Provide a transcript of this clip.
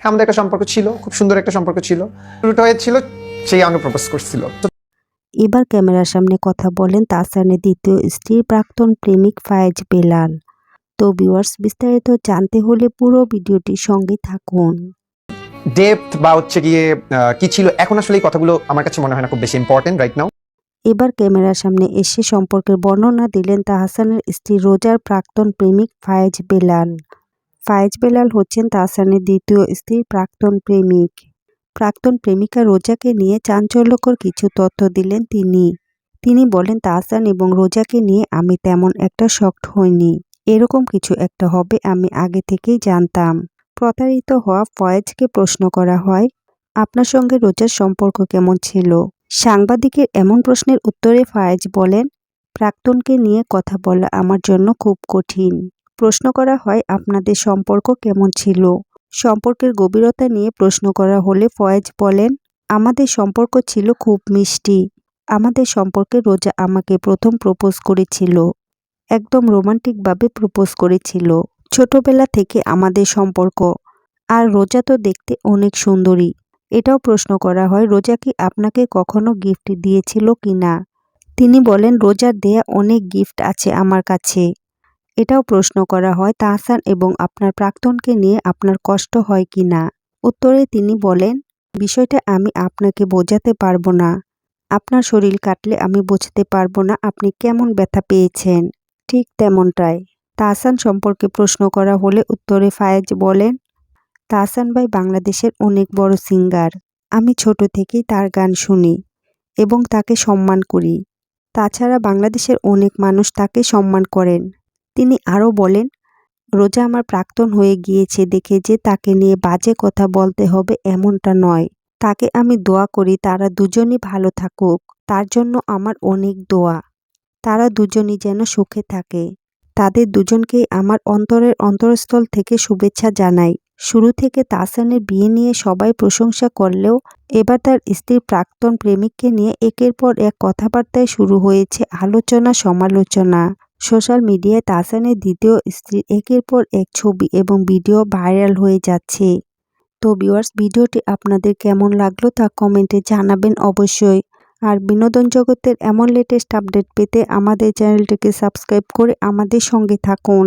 হ্যাঁ আমাদের একটা সম্পর্ক ছিল খুব সুন্দর একটা সম্পর্ক ছিল। শুরুটা হয়েছিল সেই আমাকে প্রপোজ করছিল। এবার ক্যামেরার সামনে কথা বলেন তাহসানের দ্বিতীয় স্ত্রীর প্রাক্তন প্রেমিক ফায়েজ বেলাল। তো ভিউয়ার্স বিস্তারিত জানতে হলে পুরো ভিডিওটির সঙ্গে থাকুন। ডেপথ বা হচ্ছে গিয়ে কি ছিল এখন আসলে এই কথাগুলো আমার কাছে মনে হয় না খুব বেশি ইম্পর্টেন্ট রাইট নাও এবার ক্যামেরার সামনে এসে সম্পর্কের বর্ণনা দিলেন তাহসানের স্ত্রী রোজার প্রাক্তন প্রেমিক ফায়েজ বেলাল। ফায়েজ বেলাল হচ্ছেন তাহসানের দ্বিতীয় স্ত্রীর প্রাক্তন প্রেমিক। প্রাক্তন প্রেমিকা রোজাকে নিয়ে চাঞ্চল্যকর কিছু তথ্য দিলেন তিনি। তিনি বলেন, তাহসান এবং রোজাকে নিয়ে আমি তেমন একটা শক্ট হইনি। এরকম কিছু একটা হবে আমি আগে থেকেই জানতাম। প্রতারিত হওয়া ফয়েজকে প্রশ্ন করা হয়, আপনার সঙ্গে রোজার সম্পর্ক কেমন ছিল? সাংবাদিকের এমন প্রশ্নের উত্তরে ফায়েজ বলেন, প্রাক্তনকে নিয়ে কথা বলা আমার জন্য খুব কঠিন। প্রশ্ন করা হয় আপনাদের সম্পর্ক কেমন ছিল? সম্পর্কের গভীরতা নিয়ে প্রশ্ন করা হলে ফয়েজ বলেন, আমাদের সম্পর্ক ছিল খুব মিষ্টি। আমাদের সম্পর্কে রোজা আমাকে প্রথম প্রপোজ করেছিল। একদম রোমান্টিকভাবে প্রপোজ করেছিল। ছোটবেলা থেকে আমাদের সম্পর্ক। আর রোজা তো দেখতে অনেক সুন্দরী। এটাও প্রশ্ন করা হয়, রোজা কি আপনাকে কখনো গিফট দিয়েছিল কি না তিনি বলেন, রোজার দেয়া অনেক গিফট আছে আমার কাছে। এটাও প্রশ্ন করা হয়, তাহসান এবং আপনার প্রাক্তনকে নিয়ে আপনার কষ্ট হয় কি না? উত্তরে তিনি বলেন, বিষয়টা আমি আপনাকে বোঝাতে পারব না। আপনার শরীর কাটলে আমি বুঝতে পারব না আপনি কেমন ব্যথা পেয়েছেন। ঠিক তেমনটাই। তাহসান সম্পর্কে প্রশ্ন করা হলে উত্তরে ফায়েজ বলেন, তাহসান ভাই বাংলাদেশের অনেক বড় সিঙ্গার। আমি ছোট থেকেই তার গান শুনি এবং তাকে সম্মান করি। তাছাড়া বাংলাদেশের অনেক মানুষ তাকে সম্মান করেন। তিনি আরও বলেন, রোজা আমার প্রাক্তন হয়ে গিয়েছে দেখে যে তাকে নিয়ে বাজে কথা বলতে হবে এমনটা নয়। তাকে আমি দোয়া করি তারা দুজনই ভালো থাকুক। তার জন্য আমার অনেক দোয়া। তারা দুজনই যেন সুখে থাকে। তাদের দুজনকেই আমার অন্তরের অন্তরস্থল থেকে শুভেচ্ছা জানাই। শুরু থেকে তাসানের বিয়ে নিয়ে সবাই প্রশংসা করলেও এবার তার স্ত্রীর প্রাক্তন প্রেমিককে নিয়ে একের পর এক কথাবার্তায় শুরু হয়েছে আলোচনা সমালোচনা সোশ্যাল মিডিয়ায় তাসানের দ্বিতীয় স্ত্রীর একের পর এক ছবি এবং ভিডিও ভাইরাল হয়ে যাচ্ছে। তো ভিউয়ার্স, ভিডিওটি আপনাদের কেমন লাগল তা কমেন্টে জানাবেন অবশ্যই। আর বিনোদন জগতের এমন লেটেস্ট আপডেট পেতে আমাদের চ্যানেলটিকে সাবস্ক্রাইব করে আমাদের সঙ্গে থাকুন।